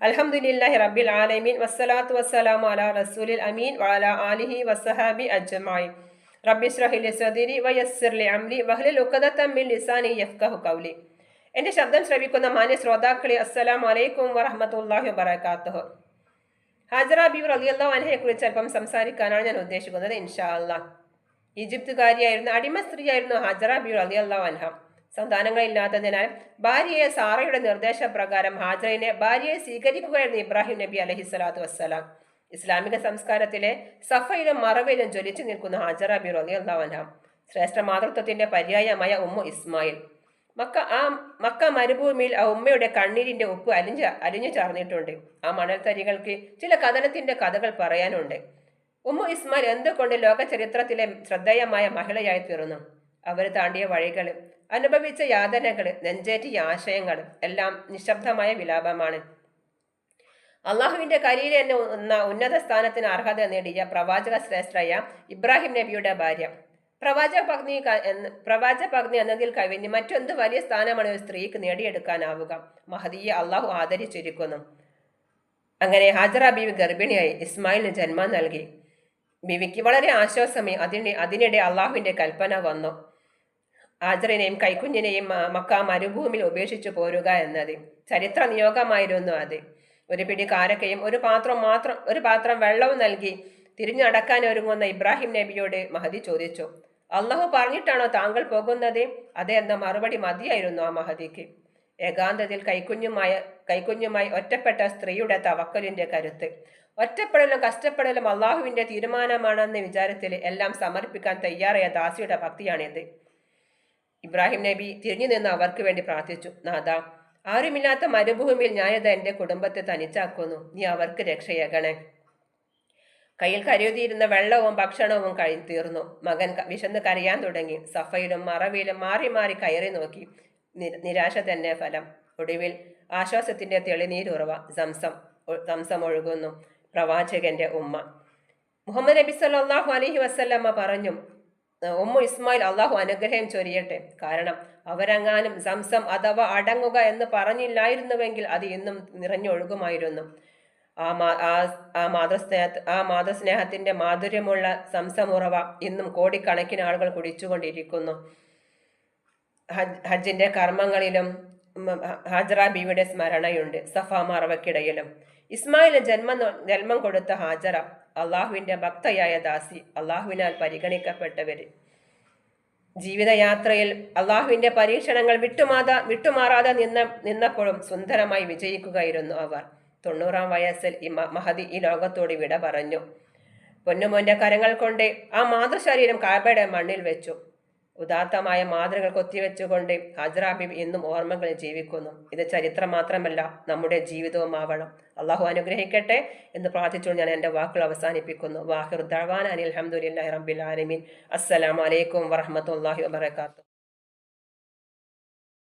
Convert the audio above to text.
അലഹമുല്ലാഹി റബ്ബിൽ ആലമീൻ. വസ്സലാത്തു വസ്സലാം അല റസൂലിൽ അമീൻ. വാല ആലിഹി വസ്സഹാബി അജ്മായി റബ്ബിസ്രഹിലി സദിരി വയസ്സിർലി അംലി വഹ്ലിൽ ഉക്കദത്തമ്മിൽ ലിസാനി യഫ്കഹു കൗലി എന്റെ ശബ്ദം ശ്രവിക്കുന്ന മാന്യ ശ്രോതാക്കളെ അസ്സലാം വലൈക്കും വറഹമത്തല്ലാഹി വബർക്കാത്തുഹു ഹാജറ റളിയല്ലാഹു അലിയല്ലാ അനഹയെക്കുറിച്ച് അല്പം സംസാരിക്കാനാണ് ഞാൻ ഉദ്ദേശിക്കുന്നത് ഇൻഷാ അള്ളാഹ് ഈജിപ്തുകാരിയായിരുന്ന അടിമ സ്ത്രീയായിരുന്നു ഹാജറ ബീവർ അലിയല്ലാ അൻഹ. സന്താനങ്ങളില്ലാത്തതിനാൽ ഭാര്യയെ സാറയുടെ നിർദ്ദേശപ്രകാരം ഹാജറിനെ ഭാര്യയെ സ്വീകരിക്കുകയായിരുന്നു ഇബ്രാഹിം നബി അലഹി സ്വലാത്തു വസ്സലാം. ഇസ്ലാമിക സംസ്കാരത്തിലെ സഫയിലും മറവയിലും ജ്വലിച്ചു നിൽക്കുന്ന ഹാജറ ബി റളിയല്ലാഹു ശ്രേഷ്ഠ മാതൃത്വത്തിന്റെ പര്യായമായ ഉമ്മു ഇസ്മായിൽ. മക്ക ആ മക്ക മരുഭൂമിയിൽ ആ ഉമ്മയുടെ കണ്ണീരിന്റെ ഉപ്പ് അലിഞ്ഞ അലിഞ്ഞു ചേർന്നിട്ടുണ്ട്. ആ മണൽത്തരികൾക്ക് ചില കഥനത്തിന്റെ കഥകൾ പറയാനുണ്ട്. ഉമ്മു ഇസ്മായിൽ എന്തുകൊണ്ട് ലോക ചരിത്രത്തിലെ ശ്രദ്ധേയമായ മഹിളയായി തീർന്നു? അവർ താണ്ടിയ വഴികൾ അനുഭവിച്ച യാതനകൾ നെഞ്ചേറ്റിയ ആശയങ്ങൾ എല്ലാം നിശബ്ദമായ വിലാപമാണ്. അള്ളാഹുവിന്റെ കലിയിൽ എന്നെ ഒന്ന ഉന്നത സ്ഥാനത്തിന് അർഹത നേടിയ പ്രവാചക ശ്രേഷ്ഠയ ഇബ്രാഹിം നബിയുടെ ഭാര്യ. പ്രവാചക പത്നി പ്രവാചക പത്നി എന്നതിൽ കവിഞ്ഞ് മറ്റൊന്ന് വലിയ സ്ഥാനമാണ് ഒരു സ്ത്രീക്ക് നേടിയെടുക്കാനാവുക. മഹദിയെ അള്ളാഹു ആദരിച്ചിരിക്കുന്നു. അങ്ങനെ ഹാജറ ബീവി ഗർഭിണിയായി ഇസ്മായിലിന് ജന്മം നൽകി. ബീവിക്ക് വളരെ ആശ്വാസമേ അതിന് അതിനിടെ അള്ളാഹുവിന്റെ കൽപ്പന വന്നു. ഹാജറിനെയും കൈക്കുഞ്ഞിനെയും മക്ക മരുഭൂമിയിൽ ഉപേക്ഷിച്ചു പോരുക എന്നത്. ചരിത്ര നിയോഗമായിരുന്നു അത്. ഒരു പിടി കാരക്കയും ഒരു പാത്രം മാത്രം ഒരു പാത്രം വെള്ളവും നൽകി തിരിഞ്ഞു നടക്കാൻ ഒരുങ്ങുന്ന ഇബ്രാഹിം നബിയോട് മഹദി ചോദിച്ചു അള്ളാഹു പറഞ്ഞിട്ടാണോ താങ്കൾ പോകുന്നത്? അതെ എന്ന മറുപടി മതിയായിരുന്നു ആ മഹദിക്ക്. ഏകാന്തത്തിൽ കൈക്കുഞ്ഞുമായ കൈക്കുഞ്ഞുമായി ഒറ്റപ്പെട്ട സ്ത്രീയുടെ തവക്കലിന്റെ കരുത്ത്. ഒറ്റപ്പെടലും കഷ്ടപ്പെടലും അള്ളാഹുവിന്റെ തീരുമാനമാണെന്ന വിചാരത്തിൽ എല്ലാം സമർപ്പിക്കാൻ തയ്യാറായ ദാസിയുടെ ഭക്തിയാണിത്. ഇബ്രാഹിം നബി തിരിഞ്ഞു നിന്ന് അവർക്ക് വേണ്ടി പ്രാർത്ഥിച്ചു. നാഥ ആരുമില്ലാത്ത മരുഭൂമിയിൽ ഞാനത് എന്റെ കുടുംബത്തെ തനിച്ചാക്കുന്നു. നീ അവർക്ക് രക്ഷയേകണേ. കയ്യിൽ കരുതിയിരുന്ന വെള്ളവും ഭക്ഷണവും കഴി തീർന്നു. മകൻ വിശന്ന് കരയാൻ തുടങ്ങി. സഫയിലും മറവിയിലും മാറി മാറി കയറി നോക്കി. നിരാശ തന്നെ ഫലം. ഒടുവിൽ ആശ്വാസത്തിന്റെ തെളിനീരുറവ സംസം സംസം ഒഴുകുന്നു. പ്രവാചകന്റെ ഉമ്മ. മുഹമ്മദ് നബി സല്ലാഹു അലഹി വസ്ല്ലമ്മ പറഞ്ഞു ഉമ്മു ഇസ്മായിൽ അള്ളാഹു അനുഗ്രഹം ചൊരിയട്ടെ. കാരണം അവരങ്ങാനും സംസം അഥവാ അടങ്ങുക എന്ന് പറഞ്ഞില്ലായിരുന്നുവെങ്കിൽ അത് ഇന്നും നിറഞ്ഞൊഴുകുമായിരുന്നു. ആ മാ ആ മാതൃസ്നേഹ ആ മാതൃസ്നേഹത്തിന്റെ മാധുര്യമുള്ള സംസമുറവ ഇന്നും കോടിക്കണക്കിന് ആളുകൾ കുടിച്ചുകൊണ്ടിരിക്കുന്നു. ഹജ് ഹജ്ജിന്റെ കർമ്മങ്ങളിലും ഹാജറ ബീവിയുടെ സ്മരണയുണ്ട് സഫ മറവക്കിടയിലും ഇസ്മായിലിന് ജന്മം ജന്മം കൊടുത്ത ഹാജറ അള്ളാഹുവിന്റെ ഭക്തയായ ദാസി അള്ളാഹുവിനാൽ പരിഗണിക്കപ്പെട്ടവർ ജീവിതയാത്രയിൽ അള്ളാഹുവിന്റെ പരീക്ഷണങ്ങൾ വിട്ടുമാതാ വിട്ടുമാറാതെ നിന്ന നിന്നപ്പോഴും സുന്ദരമായി വിജയിക്കുകയായിരുന്നു അവർ. തൊണ്ണൂറാം വയസ്സിൽ ഈ മഹതി ഈ ലോകത്തോട് വിട പറഞ്ഞു. പൊന്നുമോന്റെ കരങ്ങൾ കൊണ്ട് ആ മാതൃശരീരം കാബയുടെ മണ്ണിൽ വെച്ചു. ഉദാത്തമായ മാതൃകൾ കൊത്തിവെച്ചുകൊണ്ട് ഹജ്രാബിബ് എന്നും ഓർമ്മകളിൽ ജീവിക്കുന്നു. ഇത് ചരിത്രം മാത്രമല്ല നമ്മുടെ ജീവിതവും ആവണം. അള്ളാഹു അനുഗ്രഹിക്കട്ടെ എന്ന് പ്രാർത്ഥിച്ചുകൊണ്ട് ഞാൻ എന്റെ വാക്കുകൾ അവസാനിപ്പിക്കുന്നു. വാഹിർ ദവാൻ അനിൽ അഹമ്മദില്ലാഹി റബ്ബിൽ ആലമീൻ. അസ്സലാമലൈക്കും വറഹമത്തല്ലാഹി വാത്തു